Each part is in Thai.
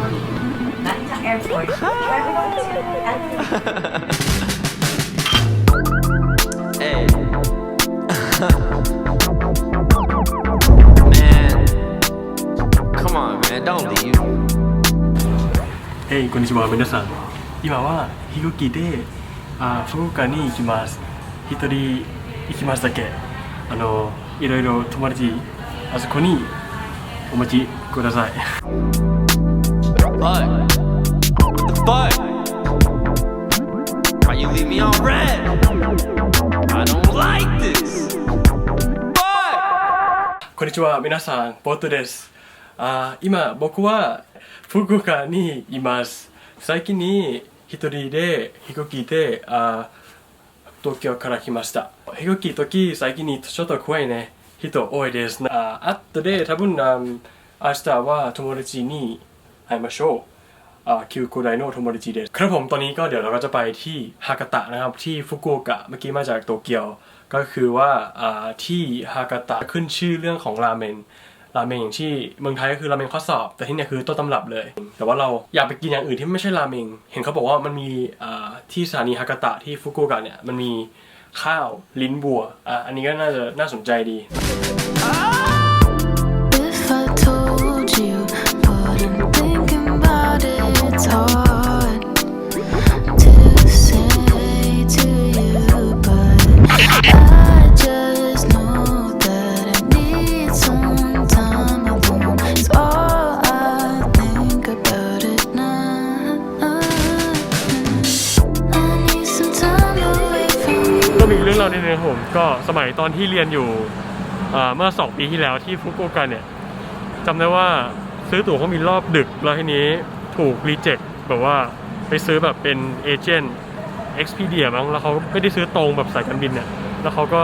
Hey. man. Come on, man. Don't leave. えい、こんにちは、皆さん。今は、飛行機で、あ福岡に行きます。一人行きますだけ。あの、いろいろ友達、あそこにお待ちください。What? What the fuck? Why you leave me on red? I don't like this. What? こんにちは、皆さん、ボットです。あ今、僕は福岡にいます。最近に一人で飛行機であ東京から来ました。飛行機時、最近にちょっと怖いね。人多いです。あ後で多分あ明日は友達に ไฮมาโชคิวโกไดโนโทโมริจิเดสครับผมตอนนี้ก็เดี๋ยวเราก็จะไปที่ฮากาตะนะครับ ที่ฟุกุโอกะเมื่อกี้มาจากโตเกียว ก็คือว่าที่ฮากาตะขึ้นชื่อเรื่องของราเมนราเมงอย่างที่เมืองไทยก็คือราเมงข้อสอบ แต่ที่เนี่ยคือต้นตำรับเลย แต่ว่าเราอยากไปกินอย่างอื่นที่ไม่ใช่ราเมง เห็นเขาบอกว่ามันมีที่สถานีฮากาตะที่ฟุกุโอกะเนี่ยมันมีข้าวลิ้นบัวอะอันนี้ก็น่าจะน่าสนใจดี สมัยตอนที่เรียนอยู่เมื่อ 2 ปีที่แล้วที่ฟุกุโอกะเนี่ยจำได้ว่าซื้อตั๋วเครื่องบินรอบดึกแล้วทีนี้ถูกรีเจ็คแบบว่าไปซื้อแบบเป็นเอเจนต์ Expedia มั้งแล้วเขาไม่ได้ซื้อตรงแบบสายการบินเนี่ยแล้วเขาก็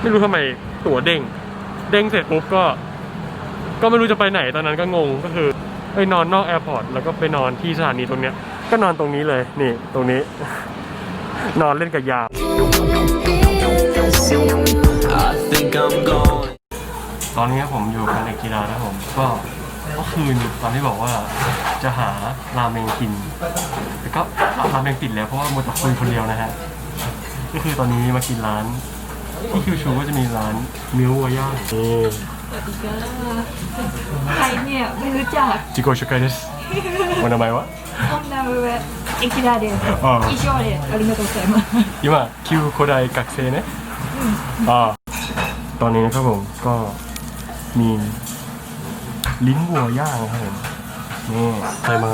ไม่รู้ทำไมตั๋วเด้ง เด้งเสร็จปุ๊บก็ ก็ไม่รู้จะไปไหนตอนนั้นก็งงก็คือไปนอนนอกแอร์พอร์ตแล้วก็ไปนอนที่สถานีตรงเนี้ยก็นอนตรงนี้เลยนี่ตรงนี้ นอนเล่นกับยา ตอนนี้ผมอยู่กับเด็กกีฬานะครับผมก็เมื่อคืนตอนที่บอกว่าจะหาราเมงกินแต่ก็ราเมงปิดแล้วเพราะว่ามัวแต่คุยคนเดียวนะฮะก็คือตอนนี้มากินร้านที่คิวชูก็จะมีร้านมิววัวย่างนี่ใครเนี่ยไม่รู้จักจิโกชิไกเดสวันทำไมวะ ห้องน้ำเวทเอ็กซ์ดาเดส อ๋อ อีโชเดสอาริเมโตเซมา 今キュー古代学生ねああตอนนี้นะครับผมก็มีลิ้นวัวย่างนะครับผมนี่ใครมา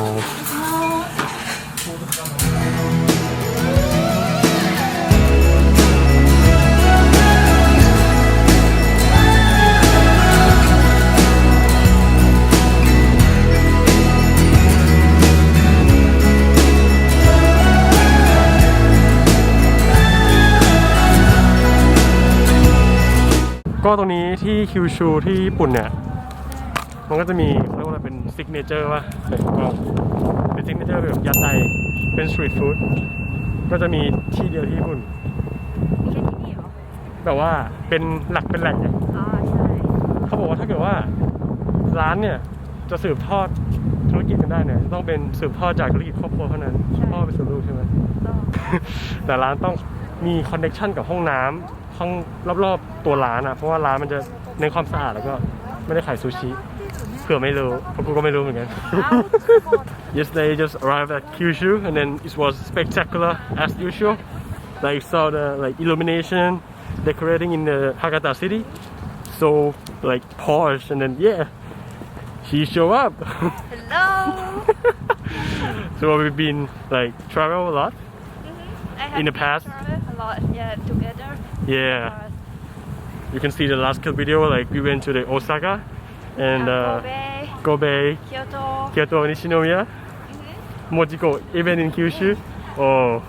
ก็ตรงนี้ที่คิวชูที่ญี่ปุ่นเนี่ย มันก็จะมีเขาเรียกว่าอะไรเป็นซิกเนเจอร์ป่ะเฮ้ยก็เป็นซิกเนเจอร์แบบยาไตเป็นสตรีทฟู้ดก็จะมีที่เดียวที่ญี่ปุ่นแค่ที่นี่เหรอแบบว่าเป็นหลักเป็นแหล่งเนี่ยอ๋อใช่เขาบอกว่าถ้าเกิดว่าร้านเนี่ยจะสืบทอดธุรกิจกันได้เนี่ยต้องเป็นสืบทอดจากธุรกิจครอบครัวเท่านั้นพ่อเป็นสู่ลูกใช่ไหมต้องแต่ร้านต้องมีคอนเน c ชันกับห้องน้ำ ห้องรอบๆตัวร้านอะเพราะว่าร้านมันจะเน้นความสะอาดแล้วก็ไม่ได้ขายซูชิเผื่อไม่รู้เพราะกูก็ไม่รู้เหมือนกัน Yesterday just arrived at Kyushu and then it was spectacular as usual like saw the like illumination decorating in the Hakata city so like posh and then yeah she show up Hello so we've been like travel a lot I have In the past? traveled a lot yeah together yeah you can see the last video like we went to the Osaka and uh, Kobe Kobe, Kyoto Kyoto, Nishinomiya, Mojiko, even in Kyushu. Oh,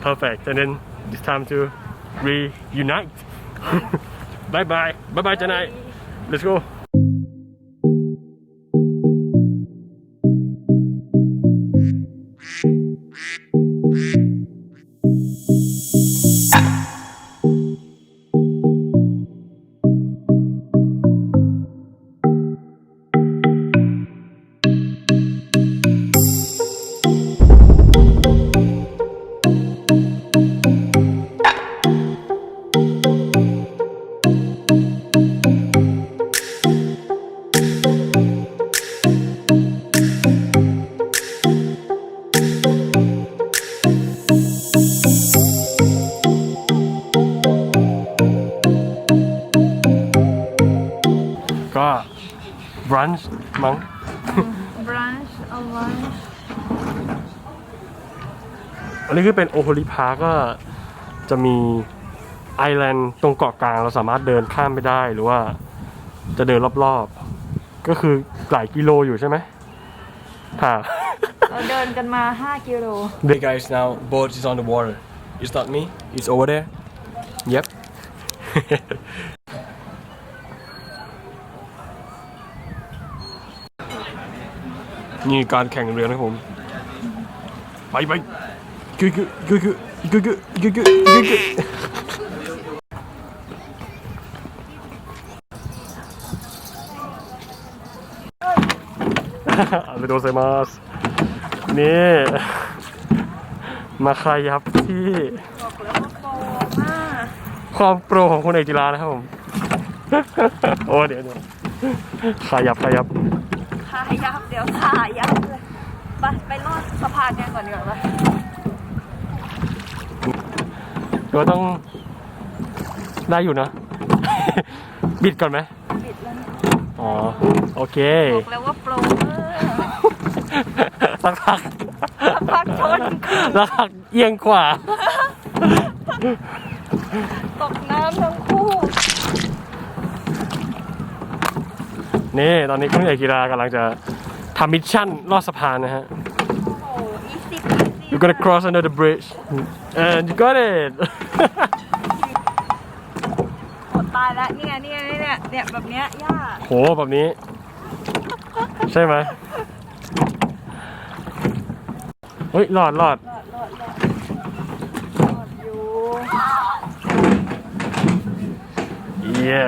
perfect. And then it's time to reunite. bye bye. Bye bye tonight. Let's go. Brunch มั้ง brunch or lunch อันนี้คือเป็นโอโฮลิพาร์ก็จะมีไอแลนด์ตรงเกาะกลางเราสามารถเดินข้ามไปได้หรือว่าจะเดินรอบๆ ก็คือหลายกิโลอยู่ใช่ไหมค่ะ เราเดินกันมา 5 กิโล Hey guys, now boat is on the water. It's not me. It's over there. Yep. นี่การแข่งเรือนะครับผม ไปไปกึกกึกกึกกึกกึกกึกกึกกึกกึกอาริโดเซมาสนี่ มาขยับที่บอกแล้วว่าโปรมากความโปรของคุณเอกจิรานะครับผม โอ้เดี๋ยวเดี๋ยวขยับขยับ ขายับเดี๋ยวขายับเลยไปไปลอดสะพานกันก่อนดีกว่าปะเดี๋ยวต้องได้อยู่นะ บิดก่อนไหมปิดแล้วเนี่ยอ๋อ โอเคบอกแล้วว่าโปรมากสักพักพักชนสักพักเอียงกว่าตกน้ำทั้งคู่ นี่ตอนนี้คุณเอกจิรากำลังจะทำมิชชั่นลอดสะพานนะฮะโอ้อีสิบ You're gonna cross under the bridge and you got it หมดตายแล้วเนี่ยเนี่ยเนี่ยเนี่ยแบบเนี้ยยากโหแบบนี้ ใช่ไหมเฮ้ยหลอดหลอดรอดรอดรอดรอดอยู่เย้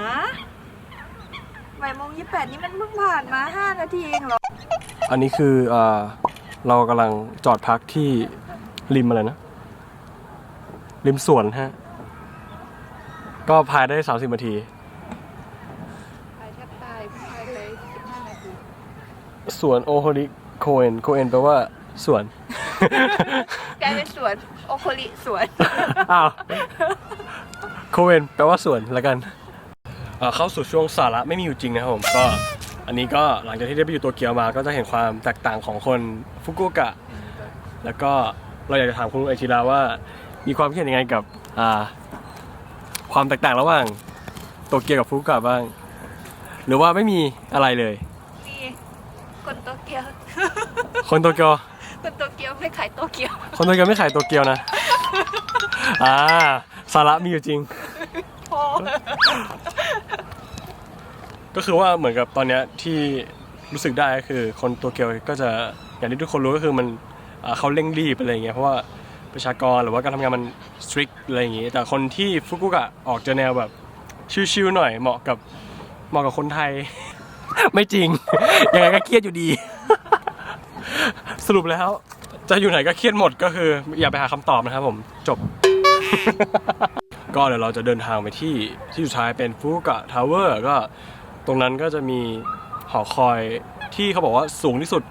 ฮะบ่ายโมงยี่แปดนี่มันเพิ่งผ่านมาห้านาทีเองเหรอ อันนี้คืออ่าเรากำลังจอดพักที่ริมอะไรนะ ริมสวนฮะ ก็พายได้ 30นาที ไปแทบตายภายเลยสิบห้านาทีสวนโอโฮริโคเอนโคเอนแปลว่าสวน กลายเป็นสวน โอโคลิสวน อ้าวโคเอนแปลว่าสวนแล้วกันเอ่อเข้าสู่ช่วงสาระไม่มีอยู่จริงนะครับผมก็ อันนี้ก็หลังจากที่ได้ไปอยู่โตเกียวมา ก็จะเห็นความแตกต่างของคนฟุกุโอกะ แล้วก็เราอยากจะถามคุณลุงไอชิราว่า มีความคิดเห็นยังไงกับอ่าความแตกต่างระหว่างโตเกียวกับฟุกุโอกะบ้าง หรือว่าไม่มีอะไรเลย มีคนโตเกียว คนโตเกียว คนโตเกียวไม่ขายโตเกียว คนโตเกียวไม่ขายโตเกียวนะ อ่าสาระมีอยู่จริง พอ ก็คือว่าเหมือนกับตอนเนี้ยที่รู้สึกได้ก็คือคนโตเกียวก็จะอย่างที่ทุกคนรู้ก็คือมันอ่าเขาเร่งรีบอะไรอย่างเงี้ยเพราะว่าประชากรหรือว่าการทำงานมัน strict อะไรอย่างงี้แต่คนที่ฟุกุกะออกจะแนวแบบชิวๆหน่อยเหมาะกับเหมาะกับคนไทย ไม่จริง ยังไงก็เครียดอยู่ดี สรุปแล้ว จะอยู่ไหนก็เครียดหมดก็คือ อย่าไปหาคำตอบนะครับผมจบ ก็เดี๋ยวเราจะเดินทางไปที่ที่สุดท้ายเป็นฟุกุกะทาวเวอร์ก็ ตรงนั้นก็จะมีหอคอยที่เขาบอกว่าสูงที่สุด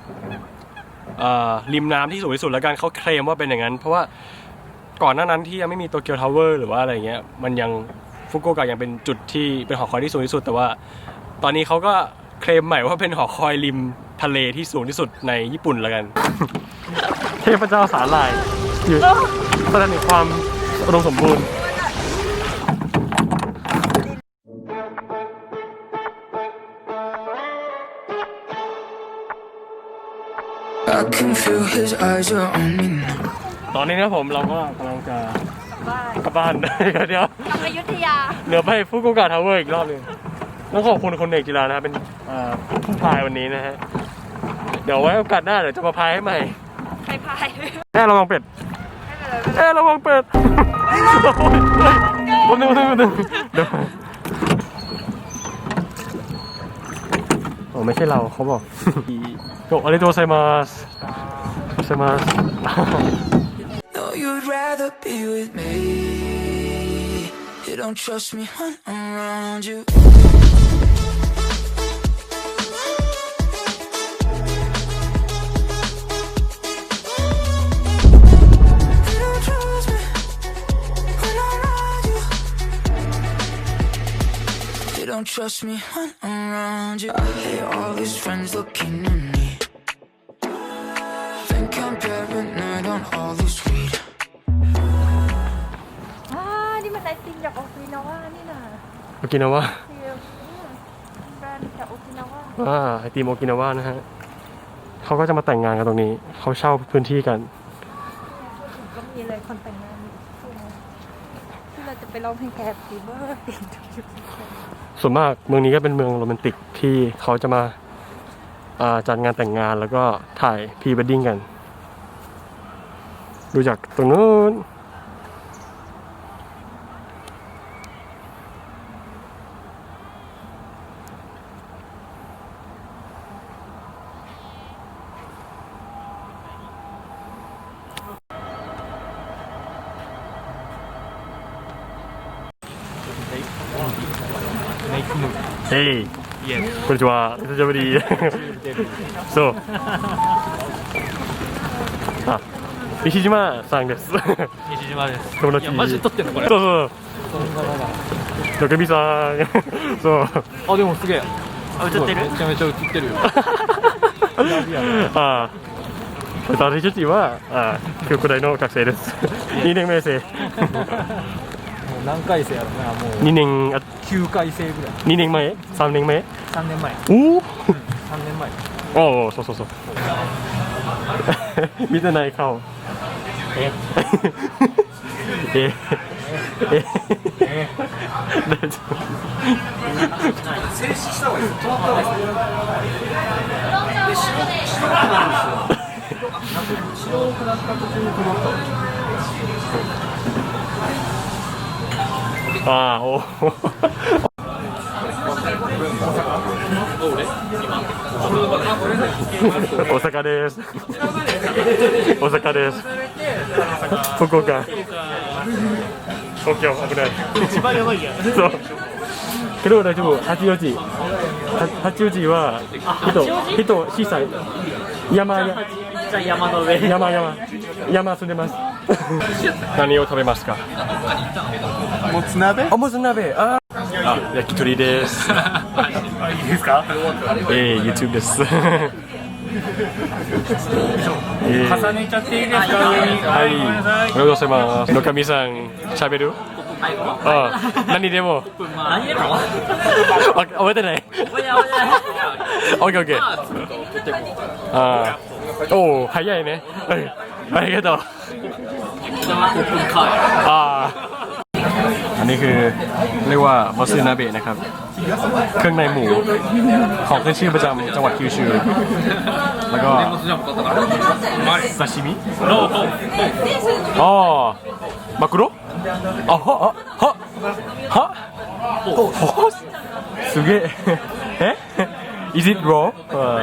เอ่อริมน้ำที่สูงที่สุดแล้วกันเขาเคลมว่าเป็นอย่างนั้น เพราะว่าก่อนหน้านั้นที่ยังไม่มีโตเกียวทาวเวอร์หรือว่าอะไรเงี้ยมันยังฟุกุโอกะยังเป็นจุดที่เป็นหอคอยที่สูงที่สุด แต่ว่าตอนนี้เขาก็เคลมใหม่ว่าเป็นหอคอยริมทะเลที่สูงที่สุดในญี่ปุ่นแล้วกัน เทพเจ้าสาลายอยู่แสดงถึงความอุดมสมบูรณ์ I can feel his eyes are on me now. ตอนนี้นะครับผมเราก็กำลังจะบ้านกลับบ้าน เดี๋ยวกลับอยุธยาเหลือไปฟุกุโอกะทาวเวอร์อีกรอบหนึงต้องขอบคุณคุณเอกจิรานะครับเป็นเอ่อผู้พายวันนี้นะฮะเดี๋ยวไว้โอกาสหน้าเดี๋ยวจะมาพายให้ใหม่ไปพายแม่ระวังเป็ดไม่เป็นไรไม่เป็นไรเอ้ยระวังเป็ดคนหนึ่งคนหนึ่งคนหนึ่งเดี๋ยว โอ้ไม่ใช่เราเขาบอกโกอะไรตัวไซมาสไซมาส No, you'd rather be with me. You don't trust me when I'm around you. You You don't trust me when I'm around you. I hate all these friends looking at me. Think I'm paranoid on all this weed. อ่านี่มันไอติมจากโอกินาวานี่นะโอกินาวะเดียวเนี่ยแบรนด์จากโอกินาวาอ่าไอติมโอกินาวะนะฮะเขาก็จะมาแต่งงานกันตรงนี้ เขาเช่าพื้นที่กัน ก็มีเลยคนแต่งงานอยู่ช่วงนี้ที่เราจะไปร้องเพลงแคปปี้เบอร์ติดทุกๆ ส่วนมากเมืองนี้ก็เป็นเมืองโรแมนติกที่เขาจะมาาจัดงานแต่งงานแล้วก็ถ่ายพรีเวดดิ้งกัน ดูจากตรงนู้น はいこんにちは。久しぶり。そう。あ、石島さんです。石島です。友達。マジで撮ってんのこれ。そうそう。そんなさん。そう。あ、でもすげえ。あ、映ってる。めちゃめちゃ映ってるよ。ああ。私自身はあの学生です2年目生もう何回生やろうなもう2年9回生ぐらい。年前？三年前？三年前。おお、うん、年前。おおそうそうそう。見てない顔。え？え？え？え？大丈夫。静止した方がいい止まった方がいい白くなった途中に止まったああお大阪です。大阪です。福岡。東京危ない。一番やばいやん。そう。けど大丈夫。八王子。は八王子は人人小さい。山や山の上。山山山住んでます。何を食べますか？もつ鍋？あもつ鍋。ああ焼き鳥です。いいですか？えー、YouTube です。えー重ねちゃっていいですか？はい、ごめんなさいおはようございます。のかみさん、喋る？ああ、何でも。何やろ あ覚えてない？おやおや。オッケーオッケー。ああ、おお、早いね。は いありがとう。อ่า อันนี้คือเรียกว่ามัสึนาเบะนะครับ เครื่องในหมูของขึ้นชื่อประจำจังหวัดคิวชูแล้วก็ซาชิมิอ๋อมากุโระอ๋อฮะฮะฮะโอ้โหすげええ Is it raw? เออ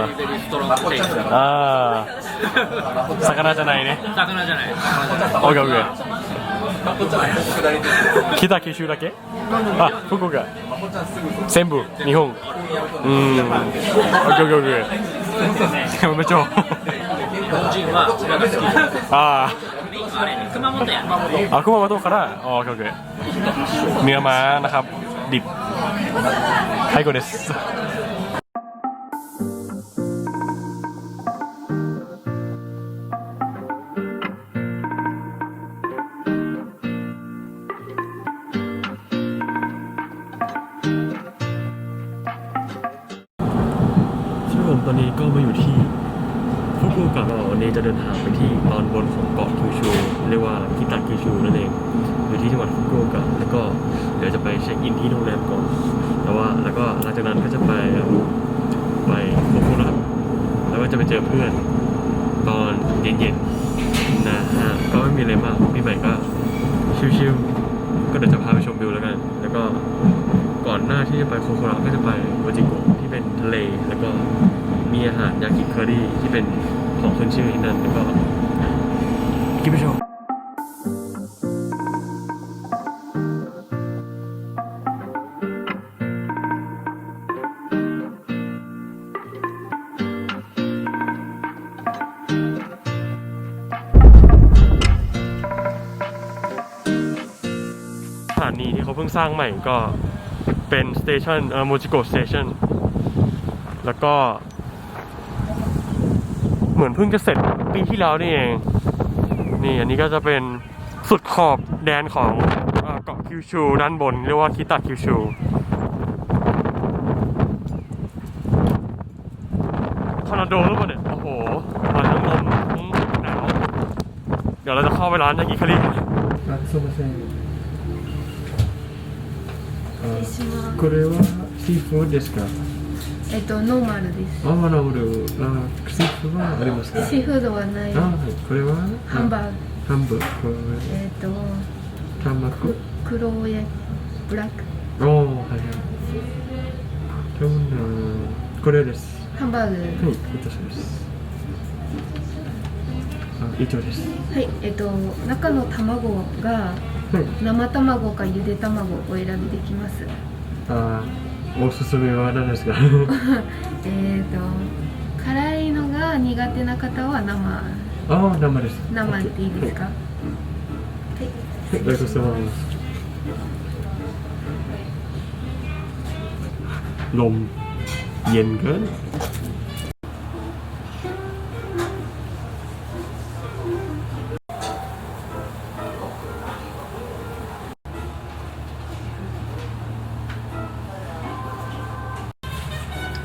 อ่า魚じゃないね魚じゃない。オッケーオッケー 北九州だけあ福岡全部日本うんオッケーオッケーオッケーでもめっちゃ日本人はそれが好き。ああれ、熊本や。ーあ熊本からあオッケーオッケーเนื้อม้านะครับ ดิบ最高です อนนี้ก็มาอยู่ที่ฟุกุโอกะวันนี้จะเดินทางไปที่ตอนบนของเกาะคิวชูเรียกว่ากิตาคิวชูนั่นเองอยู่ที่จังหวัดฟุกุโอกะแล้วก็เดี๋ยวจะไปเช็คอินที่โรงแรมก่อนแต่ว่าแล้วก็หลังจากนั้นก็จะไปไปโคคุระแล้วก็จะไปเจอเพื่อนตอนเย็นๆนะฮะก็ไม่มีอะไรมากพี่ใหม่ก็ชิวๆก็เดี๋ยวจะพาไปชมวิวแล้วกัน แล้วก็ก่อนหน้าที่จะไปโคคุระก็จะไปโวจิโกะที่เป็นทะเลแล้วก็ มีอาหารยากิเคอรี่ที่เป็นของขึ้นชื่อที่นั่นแล้วก็กินไปโชว์สถานีที่เขาเพิ่งสร้างใหม่ก็เป็นสเตชันเอ่อโมจิโกสเตชันแล้วก็ เหมือนเพิ่งจะเสร็จปีที่แล้วนี่เอง นี่อันนี้ก็จะเป็นสุดขอบแดนของเอ่อเกาะคิวชู ด้านบน เรียกว่าคิตาคิวชู ทอร์นาโดหรือเปล่าเนี่ย โอ้โหมาทั้งลมทั้งหนาว เดี๋ยวเราจะเข้าไปร้านยากิคาริกันあすみませんこれはシーフードですか えっと、ノーマルです。あなるほどあシーフードはありますか？シーフードはない。あこれは？ハンバーグ。ハンバーグえっと、卵黒焼き、ブラック。おおはいはいどんなこれですハンバーグ。はい私ですあ以上ですはい、えっと、中の卵がはい生卵かゆで卵お選びできます。あおすすめは何ですかえっと、辛いのが苦手な方は生、あ生です生でいいですか。はい。ありがとうございますลมเย็นเกิน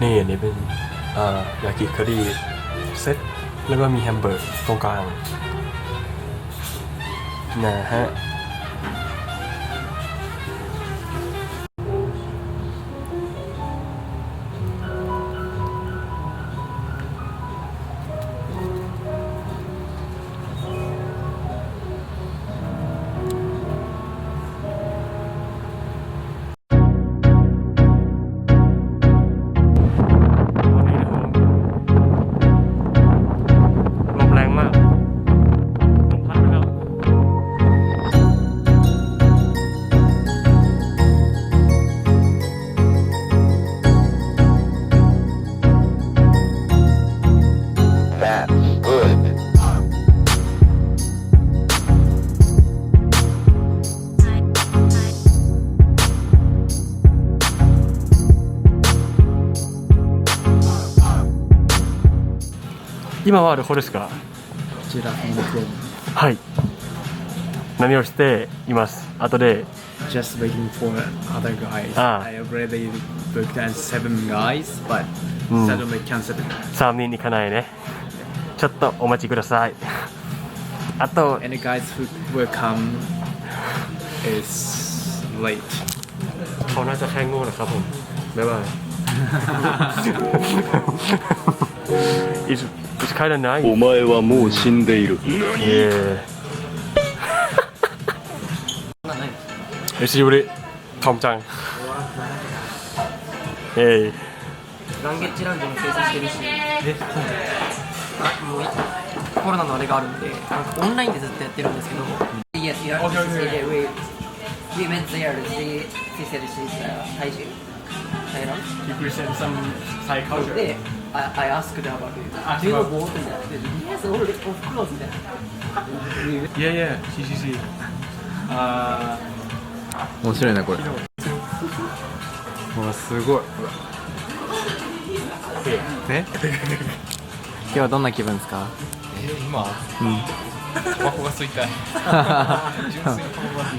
นี่อันนี้เป็นอ่ายากิคารีเซตแล้วก็มีแฮมเบอร์กตรงกลางนะฮะ 今はどこですかこちら本店はい何をしています後で just waiting for other guys Ah. I already booked as seven guys but うん suddenly canceled 3人に行かないねちょっとお待ちくださいあと and the guys who will come is late เขาน่าจะแค่โง่นะครับผมบ๊ายบาย it's it's kind of nice お前はもう死んでいる。yeah 久しぶりトムちゃんえいランゲッジラウンジも掲載してるし、あもういコロナのあれがあるんで、なんかオンラインでずっとやってるんですけど、Yes, you are we, we went there to see, see said she's uh, Taiju, Thailand. You present some Thai culture で、I, I asked about it. Do you know な。で Yes, all- of course みたいな。Yeah yeah しししあ面白いなこれ。うわすごい。え？今日はどんな気分ですか？タバコが吸いたい。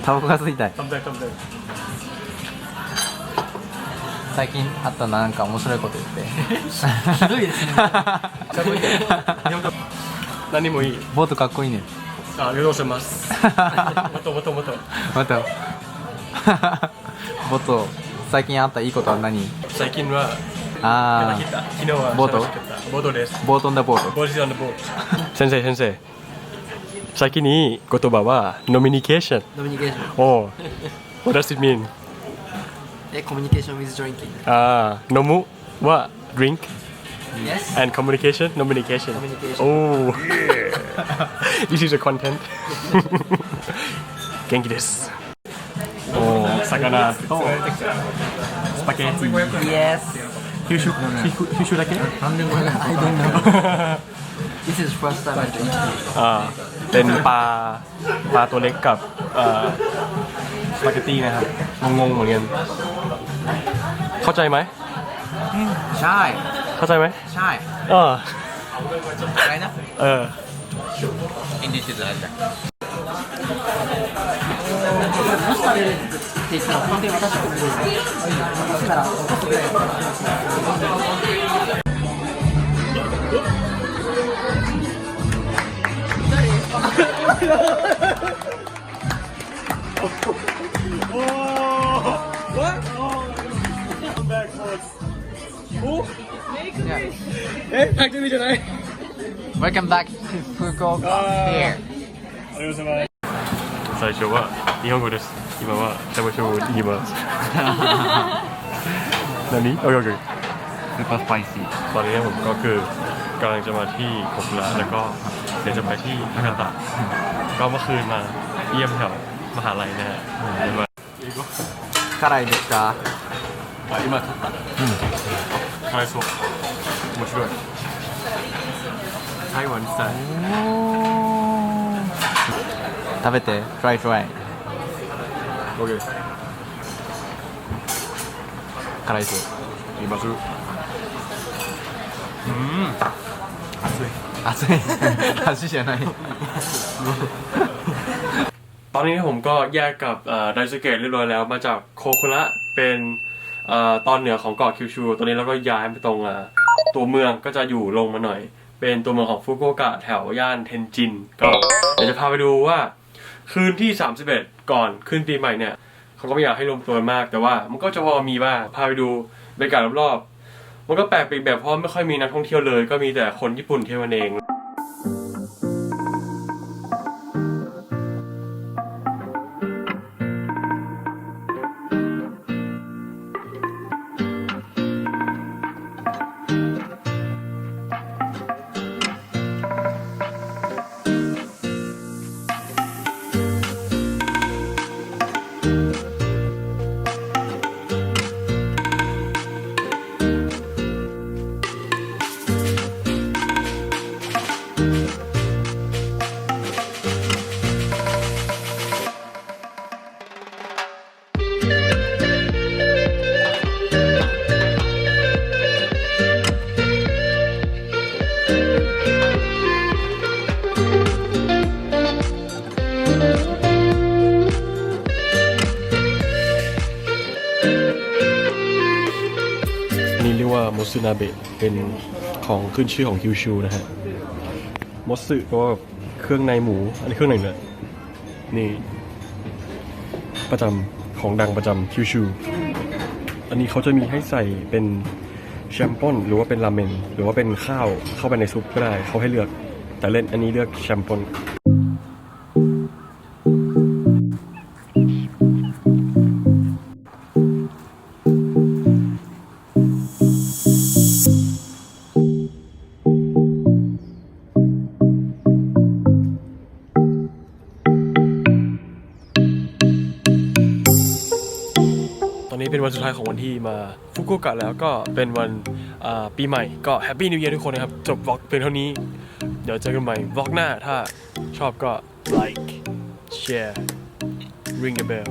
タバコが吸いたい。ー食べたい。食べたい最近あったなんか面白いこと言って。ひどいですね。何もいい。ボートかっこいいね。あありがとうございます。もっともっともっと。またボート最近あったいいことは何？最近はあ来た昨日はボート？ボートですあボートンダボート。ボート。先生先生。先に言葉はノミニケーション。ノミニケーション。おう。What does it mean? で、communication with drinking. Ah, nomu wa drink Yes. and communication, communication. Communication. Oh, this is a content. 元気です。おお、魚とスパゲッティ。Yes. Oh, 九州九州だけ？I don't know. this is first time I drink. Ah, ああ、เป็นปลาปลาตัวเล็กกับเอ่อ สปาเกตตี้นะครับงงๆเหมือนกัน เข้าใจไหม ใช่ เข้าใจไหม ใช่ เออ อะไรนะ เออ อินดิจิทัลじゃんって言ったら本当に私くるし Yeah. Hey, back to me tonight. Welcome back to Fuko here. ありがとうございます。最初は日本語です。今はジャマショウを言います。何？OK OK。Super spicy ตอนนี้ผมก็คือกำลังจะมาที่โคกุระแล้วก็เดี๋ยวจะไปที่ฮากาตะ ก็เมื่อคืนมาเยี่ยมแถวมหาลัยนะฮะเดี๋ยวมา辛いですか？あ今取った。คาราโซะ 面白い台湾にしたい食べて try try OK 辛いです言いますうん熱い熱い熱いじゃない ตอนนี้ผมก็แยกกับไดซูเกะเรียบร้อยแล้วมาจากโคคุระเป็นเอ่อตอนเหนือของเกาะคิวชู ตอนนี้เราก็ย้ายไปตรงอ่า ตัวเมืองก็จะอยู่ลงมาหน่อย เป็นตัวเมืองของฟุกุโอกะแถวย่านเทนจิน ก็เดี๋ยวจะพาไปดูว่า คืนที่ 31 ก่อนขึ้นปีใหม่เนี่ยเขาก็ไม่อยากให้รวมตัวกันมากแต่ว่า มันก็จะพอมีบ้างพาไปดูบรรยากาศรอบๆมันก็แปลกไปอีกแบบเพราะไม่ค่อยมีนักท่องเที่ยวเลย ก็มีแต่คนญี่ปุ่นเที่ยวกันเอง นาเบะเป็นของขึ้นชื่อของคิวชูนะฮะโมสึแปลว่าเครื่องในหมู อันนี้เครื่องในเนื้อนี่ ประจำของดังประจำคิวชู อันนี้เขาจะมีให้ใส่เป็นแชมปอนหรือว่าเป็นราเมนหรือว่าเป็นข้าวเข้าไปในซุปก็ได้เขาให้เลือก แต่เล่นอันนี้เลือกแชมปอน ที่มาฟุกุโอกะแล้วก็เป็นวันปีใหม่ก็แฮปปี้นิวเยีย r ทุกคนนะครับ จบวล็อกเพียงเท่านี้ เดี๋ยวเจอกันใหม่วล็อกหน้าถ้าชอบก็ไลค์แชร์ ring the bell